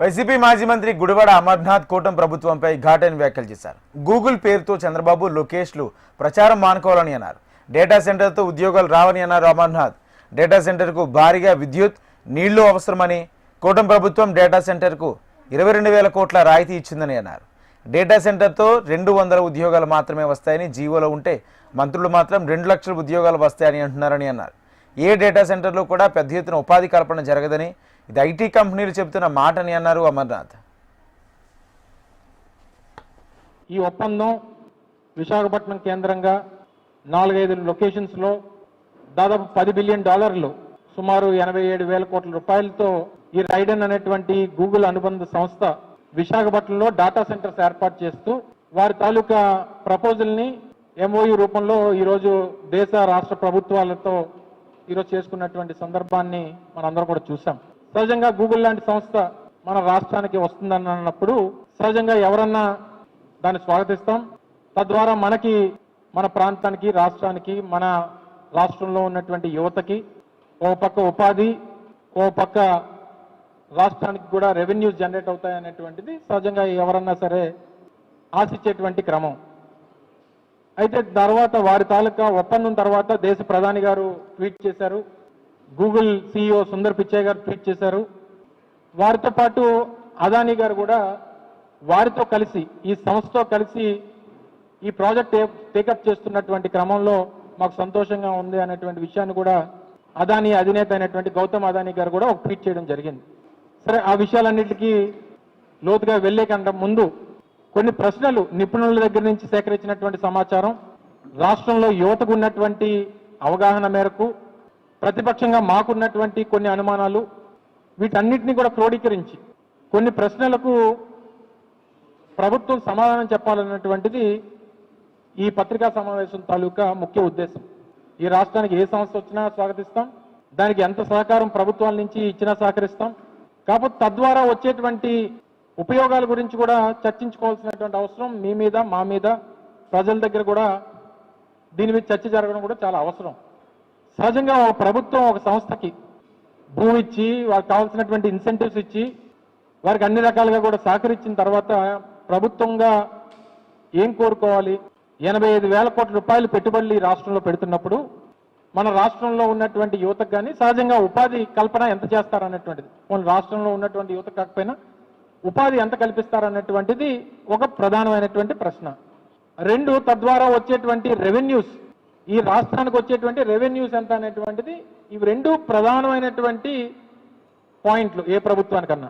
YCP మాజీ మంత్రి గుడివాడ అమర్నాథ్ కూటం ప్రభుత్వంపై ఘాటైన వ్యాఖ్యలు చేశారు. గూగుల్ పేరుతో చంద్రబాబు లోకేష్లు ప్రచారం మానుకోవాలని అన్నారు. డేటా సెంటర్తో ఉద్యోగాలు రావని అన్నారు అమర్నాథ్. డేటా సెంటర్కు భారీగా విద్యుత్ నీళ్ళు అవసరమని కూటం ప్రభుత్వం డేటా సెంటర్కు ఇరవై రెండు వేల కోట్ల రాయితీ ఇచ్చిందని అన్నారు. డేటా సెంటర్తో రెండు వందల ఉద్యోగాలు మాత్రమే వస్తాయని జీవోలో ఉంటే మంత్రులు మాత్రం రెండు లక్షల ఉద్యోగాలు వస్తాయని అంటున్నారని అన్నారు. ఏ డేటా సెంటర్లో కూడా పెద్ద ఎత్తున ఉపాధి కల్పన జరగదని ఇది ఐటీ కంపెనీలు చెబుతున్న మాటని అన్నారు అమర్నాథ్. ఈ ఒప్పందం విశాఖపట్నం కేంద్రంగా నాలుగైదు లొకేషన్స్లో దాదాపు పది బిలియన్ డాలర్లు సుమారు ఎనభై ఏడు వేల కోట్ల రూపాయలతో ఈ రైడన్ అనేటువంటి గూగుల్ అనుబంధ సంస్థ విశాఖపట్నంలో డేటా సెంటర్స్ ఏర్పాటు చేస్తూ వారి తాలూకా ప్రపోజల్ని ఎంఓయు రూపంలో ఈరోజు దేశ రాష్ట్ర ప్రభుత్వాలతో ఈరోజు చేసుకున్నటువంటి సందర్భాన్ని మనందరం కూడా చూసాం సహజంగా గూగుల్ లాంటి సంస్థ మన రాష్ట్రానికి వస్తుందని అన్నప్పుడు సహజంగా ఎవరన్నా దాన్ని స్వాగతిస్తాం. తద్వారా మనకి మన ప్రాంతానికి రాష్ట్రానికి మన రాష్ట్రంలో ఉన్నటువంటి యువతకి ఓ పక్క ఉపాధి ఓ పక్క రాష్ట్రానికి కూడా రెవెన్యూ జనరేట్ అవుతాయి అనేటువంటిది సహజంగా ఎవరన్నా సరే ఆశించేటువంటి క్రమం. అయితే తర్వాత వారి తాలూకా ఒప్పందం తర్వాత దేశ ప్రధాని గారు ట్వీట్ చేశారు. గూగుల్ సిఇఓ సుందర్ పిచ్చయ్య గారు ట్వీట్ చేశారు. వారితో పాటు అదానీ గారు కూడా వారితో కలిసి ఈ సంస్థతో కలిసి ఈ ప్రాజెక్ట్ టేకప్ చేస్తున్నటువంటి క్రమంలో మాకు సంతోషంగా ఉంది అనేటువంటి విషయాన్ని కూడా అదానీ అధినేత అయినటువంటి గౌతమ్ అదానీ గారు కూడా ఒక ట్వీట్ చేయడం జరిగింది. సరే ఆ విషయాలన్నిటికీ లోతుగా వెళ్ళే కంటే ముందు కొన్ని ప్రశ్నలు నిపుణుల దగ్గర నుంచి సేకరించినటువంటి సమాచారం రాష్ట్రంలో యువతకు ఉన్నటువంటి అవగాహన మేరకు ప్రతిపక్షంగా మాకున్నటువంటి కొన్ని అనుమానాలు వీటన్నిటిని కూడా క్రోడీకరించి కొన్ని ప్రశ్నలకు ప్రభుత్వం సమాధానం చెప్పాలన్నటువంటిది ఈ పత్రికా సమావేశం తాలూకా ముఖ్య ఉద్దేశం. ఈ రాష్ట్రానికి ఏ సమస్య వచ్చినా స్వాగతిస్తాం. దానికి ఎంత సహకారం ప్రభుత్వాల నుంచి ఇచ్చినా సహకరిస్తాం. కాకపోతే తద్వారా వచ్చేటువంటి ఉపయోగాల గురించి కూడా చర్చించుకోవాల్సినటువంటి అవసరం మీ మీద మా మీద ప్రజల దగ్గర కూడా దీని మీద చర్చ జరగడం కూడా చాలా అవసరం. సహజంగా ఒక ప్రభుత్వం ఒక సంస్థకి భూమి ఇచ్చి వారికి కావాల్సినటువంటి ఇన్సెంటివ్స్ ఇచ్చి వారికి అన్ని రకాలుగా కూడా సహకరించిన తర్వాత ప్రభుత్వంగా ఏం కోరుకోవాలి? ఎనభై ఐదు వేల కోట్ల రూపాయలు పెట్టుబడులు ఈ రాష్ట్రంలో పెడుతున్నప్పుడు మన రాష్ట్రంలో ఉన్నటువంటి యువతకు కానీ సహజంగా ఉపాధి కల్పన ఎంత చేస్తారనేటువంటిది మన రాష్ట్రంలో ఉన్నటువంటి యువత కాకపోయినా ఉపాధి ఎంత కల్పిస్తారన్నటువంటిది ఒక ప్రధానమైనటువంటి ప్రశ్న. రెండు తద్వారా వచ్చేటువంటి రెవెన్యూస్ ఈ రాష్ట్రానికి వచ్చేటువంటి రెవెన్యూస్ ఎంత అనేటువంటిది ఇవి రెండు ప్రధానమైనటువంటి పాయింట్లు ఏ ప్రభుత్వానికన్నా.